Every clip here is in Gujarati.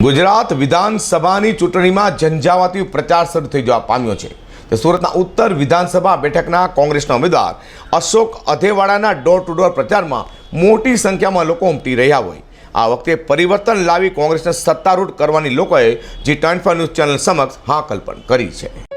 ગુજરાત વિધાનસભાની ચૂંટણીમાં ઝંઝાવાતી પ્રચાર શરૂ થઈ જવા પામ્યો છે. તો સુરતના ઉત્તર વિધાનસભા બેઠકના કોંગ્રેસના ઉમેદવાર અશોક અધેવાડાના ડોર ટુ ડોર પ્રચારમાં મોટી સંખ્યામાં લોકો ઉમટી રહ્યા હોય. આ વખતે પરિવર્તન લાવી કોંગ્રેસને સત્તારૂઢ કરવાની લોકોએ જી ટ્વેન્ટી ન્યૂઝ ચેનલ સમક્ષ હાકલ પણ કરી છે.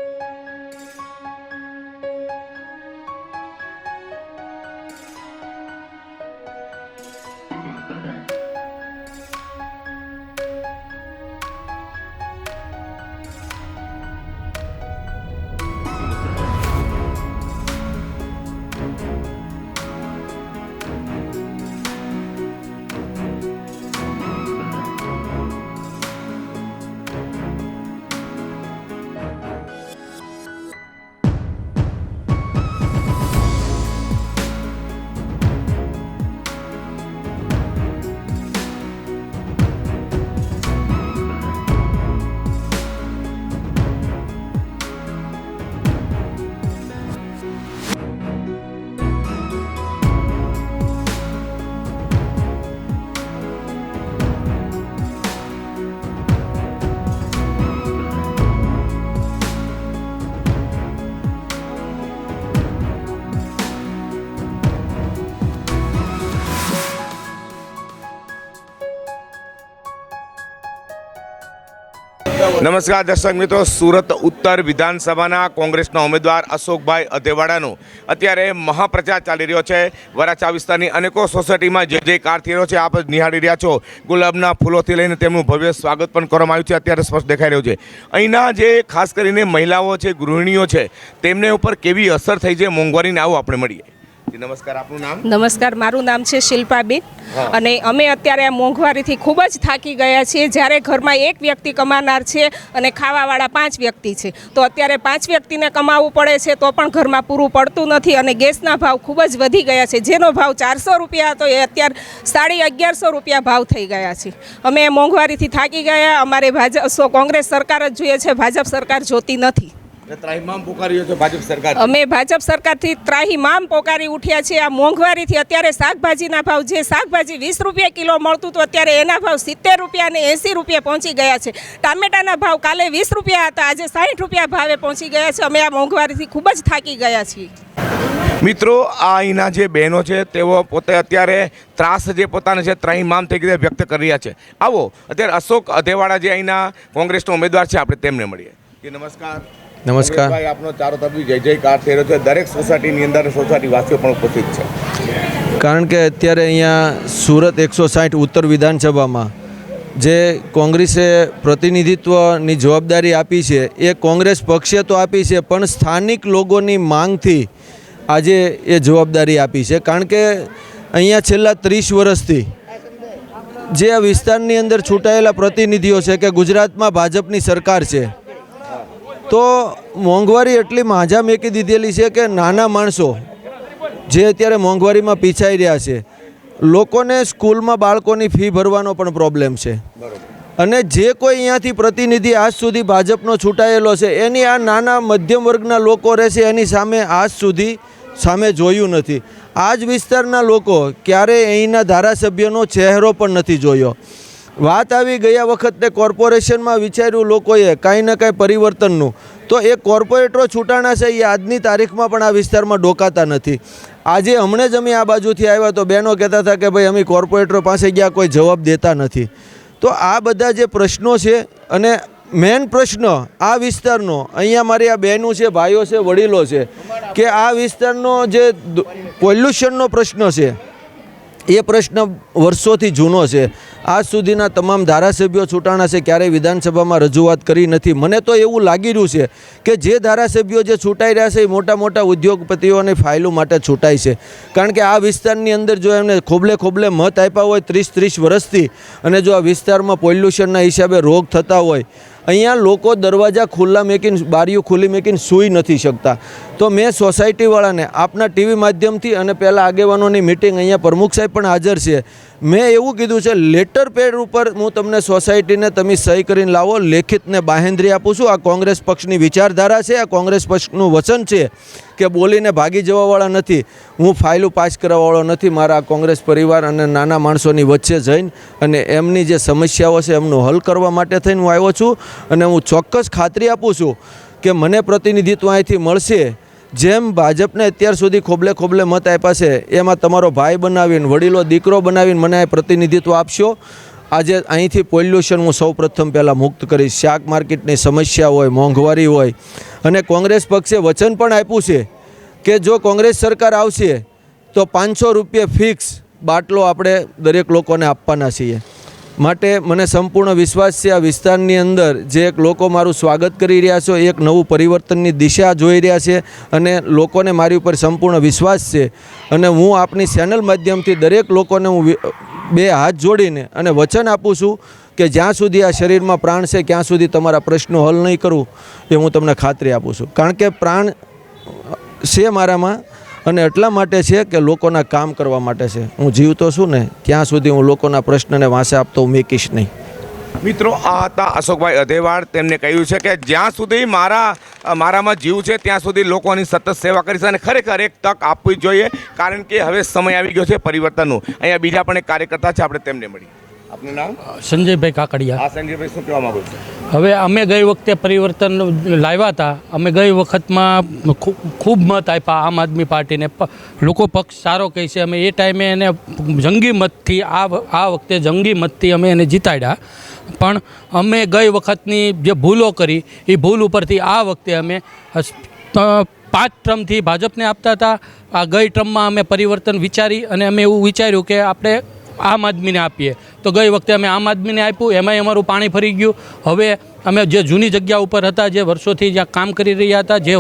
નમસ્કાર દર્શક મિત્રો, સુરત ઉત્તર વિધાનસભાના કોંગ્રેસના ઉમેદવાર અશોકભાઈ અધેવાડાનો અત્યારે મહાપ્રચાર ચાલી રહ્યો છે. વરાછા વિસ્તારની અનેકો સોસાયટીમાં જે જે કાર છે, આપ નિહાળી રહ્યા છો. ગુલાબના ફૂલોથી લઈને તેમનું ભવ્ય સ્વાગત પણ કરવામાં આવ્યું છે, અત્યારે સ્પષ્ટ દેખાઈ રહ્યું છે. અહીંના જે ખાસ કરીને મહિલાઓ છે, ગૃહિણીઓ છે, તેમને ઉપર કેવી અસર થઈ છે, મોંઘવારીને આવું આપણે મળીએ. નમસ્કાર આપનું નામ? નમસ્કાર મારું નામ છે શિલ્પાબેન. અને અમે અત્યારે આ મોંઘવારીથી ખૂબ જ થાકી ગયા છીએ. જ્યારે ઘરમાં એક વ્યક્તિ કમાનાર છે અને ખાવાવાળા પાંચ વ્યક્તિ છે. તો અત્યારે પાંચ વ્યક્તિને કમાવવું પડે છે તો પણ ઘરમાં પૂરું પડતું નથી અને ગેસના ભાવ ખૂબ જ વધી ગયા છે. જેનો ભાવ ચારસો રૂપિયા હતો એ અત્યારે સાડી અગિયારસો રૂપિયા ભાવ થઈ ગયા છે. અમે મોંઘવારીથી થાકી ગયા. અમારે ભાજપ સો કોંગ્રેસ સરકાર જ જોઈએ છે. ભાજપ સરકાર જોતી નથી. ત્રાહિમામ પુકાર્યો છે ભાજપ સરકાર અમે ભાજપ સરકારથી ત્રાહીમામ પોકારી ઉઠ્યા છીએ આ મોંઘવારીથી અત્યારે શાકભાજીના ભાવ જે શાકભાજી વીસ રૂપિયા કિલો મળતું હતું અત્યારે એના ભાવ સિત્તેર રૂપિયા અને એંસી રૂપિયા પહોંચી ગયા છે. ટામેટાના ભાવ કાલે વીસ રૂપિયા હતા આજે સાઠ રૂપિયા ભાવે પહોંચી ગયા છે. અમે આ મોંઘવારીથી ખૂબ જ થાકી ગયા છીએ. મિત્રો આ અહીંના જે બહેનો છે તેઓ પોતે અત્યારે ત્રાસ જે પોતાને છે ત્રાહીમામ થઈ રીતે વ્યક્ત કરી રહ્યા છે. આવો અત્યારે અશોક અધેવાડા જે અહીંના કોંગ્રેસનો ઉમેદવાર છે આપણે તેમને મળીએ. જી નમસ્કાર. નમસ્કાર. ભાઈ આપનો ચારો તરફથી જય જયકાર થઈ રહ્યો છે. દરેક સોસાયટીની અંદર સોસાયટી વાસીઓ પણ ઉપસ્થિત છે. કારણ કે અત્યારે અહીંયા સુરત એકસો સાઠ ઉત્તર વિધાનસભામાં જે કોંગ્રેસે પ્રતિનિધિત્વની જવાબદારી આપી છે એ કોંગ્રેસ પક્ષે તો આપી છે પણ સ્થાનિક લોકોની માંગથી આજે એ જવાબદારી આપી છે. કારણ કે અહીંયા છેલ્લા ત્રીસ વર્ષથી જે આ વિસ્તારની અંદર છૂટાયેલા પ્રતિનિધિઓ છે કે ગુજરાતમાં ભાજપની સરકાર છે તો મોંઘવારી એટલી માજા મેકી દીધેલી છે કે નાના માણસો જે અત્યારે મોંઘવારીમાં પીછાઈ રહ્યા છે, લોકોને સ્કૂલમાં બાળકોની ફી ભરવાનો પણ પ્રોબ્લેમ છે. અને જે કોઈ અહીંયાથી પ્રતિનિધિ આજ સુધી ભાજપનો છૂટાયેલો છે, એની આ નાના મધ્યમ વર્ગના લોકો રહેશે એની સામે આજ સુધી સામે જોયું નથી. આ જ વિસ્તારના લોકો ક્યારેય અહીંના ધારાસભ્યનો ચહેરો પણ નથી જોયો. વાત આવી ગયા વખતે કોર્પોરેશનમાં વિચાર્યું લોકોએ કાંઈ ને કાંઈ પરિવર્તનનું. તો એ કોર્પોરેટરો છૂટાણા છે, એ આજની તારીખમાં પણ આ વિસ્તારમાં ડોકાતા નથી. આજે હમણાં જ અમે આ બાજુથી આવ્યા તો બહેનો કહેતા હતા કે ભાઈ, અમે કોર્પોરેટરો પાસે ગયા, કોઈ જવાબ દેતા નથી. તો આ બધા જે પ્રશ્નો છે અને મેન પ્રશ્ન આ વિસ્તારનો, અહીંયા મારી આ બહેનો છે, ભાઈઓ છે, વડીલો છે, કે આ વિસ્તારનો જે પોલ્યુશનનો પ્રશ્ન છે એ પ્રશ્ન વર્ષોથી જૂનો છે. આજ સુધીના તમામ ધારાસભ્યો છૂટાણા છે, ક્યારેય વિધાનસભામાં રજૂઆત કરી નથી. મને તો એવું લાગી રહ્યું છે કે જે ધારાસભ્યો જે છૂટાઈ રહ્યા છે, એ મોટા મોટા ઉદ્યોગપતિઓની ફાઇલો માટે છૂટાય છે. કારણ કે આ વિસ્તારની અંદર જો એમને ખોબલે ખોબલે મત આપ્યા હોય, ત્રીસ ત્રીસ વર્ષથી અને જો આ વિસ્તારમાં પોલ્યુશનના હિસાબે રોગ થતા હોય અહીંયા લોકો દરવાજા ખુલ્લા મેકીને, બારીઓ ખુલ્લી મેકીને સૂઈ નથી શકતા. તો મેં સોસાયટીવાળાને આપના ટીવી માધ્યમથી અને પહેલાં આગેવાનોની મિટિંગ અહીંયા પ્રમુખ સાહેબ પણ હાજર છે. મેં એવું કીધું છે લેટર પેડ ઉપર હું તમને સોસાયટીને તમે સહી કરીને લાવો, લેખિતને બાહેંધરી આપું છું. આ કોંગ્રેસ પક્ષની વિચારધારા છે, આ કોંગ્રેસ પક્ષનું વચન છે કે બોલીને ભાગી જવાવાળા નથી. હું ફાઇલો પાસ કરવાવાળો નથી, મારા કોંગ્રેસ પરિવાર અને નાના માણસોની વચ્ચે જઈને અને એમની જે સમસ્યાઓ છે એમનું હલ કરવા માટે થઈને હું આવ્યો છું અને હું ચોક્કસ ખાતરી આપું છું કે મને પ્રતિનિધિત્વ અહીંથી મળશે. જેમ ભાજપને અત્યાર સુધી ખોબલે ખોબલે મત આપ્યા છે, એમાં તમારો ભાઈ બનાવીને, વડીલો, દીકરો બનાવીને મને પ્રતિનિધિત્વ આપશો? આજે અહીંથી પોલ્યુશન હું સૌ પ્રથમ પહેલાં મુક્ત કરીશ. શાક માર્કેટની સમસ્યા હોય, મોંઘવારી હોય, અને કોંગ્રેસ પક્ષે વચન પણ આપ્યું છે કે જો કોંગ્રેસ સરકાર આવશે, તો પાંચસો રૂપિયા ફિક્સ બાટલો આપણે દરેક લોકોને આપવાના છીએ. માટે મને સંપૂર્ણ વિશ્વાસ છે આ વિસ્તારની અંદર જે એક લોકો મારું સ્વાગત કરી રહ્યા છે, એક નવું પરિવર્તનની દિશા જોઈ રહ્યા છે અને લોકોને મારી ઉપર સંપૂર્ણ વિશ્વાસ છે. અને હું આપની ચેનલ માધ્યમથી દરેક લોકોને હું બે હાથ જોડીને અને વચન આપું છું કે જ્યાં સુધી આ શરીરમાં પ્રાણ છે, ત્યાં સુધી તમારા પ્રશ્નો હલ નહીં કરું એ હું તમને ખાતરી આપું છું. કારણ કે પ્રાણ છે મારામાં અને એટલા માટે છે કે લોકોના કામ કરવા માટે છે. હું જીવતો છું ને, ત્યાં સુધી હું લોકોના પ્રશ્નને વાંસે આપતો મેકીશ નહીં. મિત્રો, આ હતા અશોકભાઈ અધેવાડ તેમને કહ્યું છે કે જ્યાં સુધી મારા મારામાં જીવ છે, ત્યાં સુધી લોકોની સતત સેવા કરીશ અને ખરેખર એક તક આપવી જોઈએ, કારણ કે હવે સમય આવી ગયો છે પરિવર્તનનો. અહીંયા બીજા પણ એક કાર્યકર્તા છે, આપણે તેમને મળીએ. આપનું નામ? સંજયભાઈ કાકડિયા. આ સંજયભાઈ શું કહેવા માંગુ છું? હવે અમે ગઈ વખતે પરિવર્તન લાવ્યા હતા. અમે ગઈ વખતમાં ખૂબ મત આપ્યા આમ આદમી પાર્ટીને. લોકો પક્ષ સારો કહે છે. અમે એ ટાઈમે એને જંગી મતથી આ આ વખતે જંગી મતથી અમે એને જીતાડ્યા. પણ અમે ગઈ વખતની જે ભૂલો કરી એ ભૂલ ઉપરથી આ વખતે અમે પાંચ ટ્રમથી ભાજપને આપતા હતા. આ ગઈ ટ્રમમાં અમે પરિવર્તન વિચારી અને અમે એવું વિચાર્યું કે આપણે આમ આદમીને આપીએ. તો ગઈ વખતે અમે આમ આદમીને આપ્યું એમાંય અમારું પાણી ફરી ગયું. હવે અમે જે જૂની જગ્યા ઉપર હતા જે વર્ષોથી જ્યાં કામ કરી રહ્યા હતા જે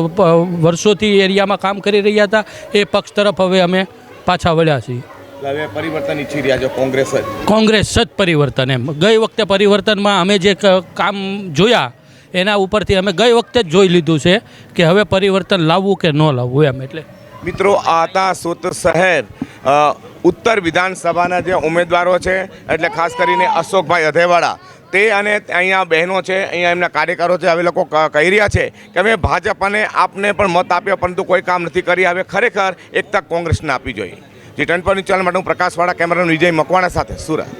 વર્ષોથી એરિયામાં કામ કરી રહ્યા હતા એ પક્ષ તરફ હવે અમે પાછા વળ્યા છીએ. હવે પરિવર્તન ઈચ્છી રહ્યા છો કોંગ્રેસ જ? કોંગ્રેસ જ પરિવર્તન એમ. ગઈ વખતે પરિવર્તનમાં અમે જે કામ જોયા એના ઉપરથી અમે ગઈ વખતે જ જોઈ લીધું છે કે હવે પરિવર્તન લાવવું કે ન લાવવું એમ એટલે મિત્રો આ હતા શહેર ઉત્તર વિધાનસભાના જે ઉમેદવારો છે, એટલે ખાસ કરીને અશોકભાઈ અધેવાડા, તે અને અહીંયા બહેનો છે, અહીંયા એમના કાર્યકરો છે હવે લોકો કહી રહ્યા છે કે અમે ભાજપ અને આપને પણ મત આપ્યો, પરંતુ કોઈ કામ નથી કરી હવે ખરેખર એક તક કોંગ્રેસને આપવી જોઈએ. જી ટ્વેન્ટી ચેનલ માટે હું પ્રકાશવાળા, કેમેરાનો વિજય મકવાણા સાથે, સુરત.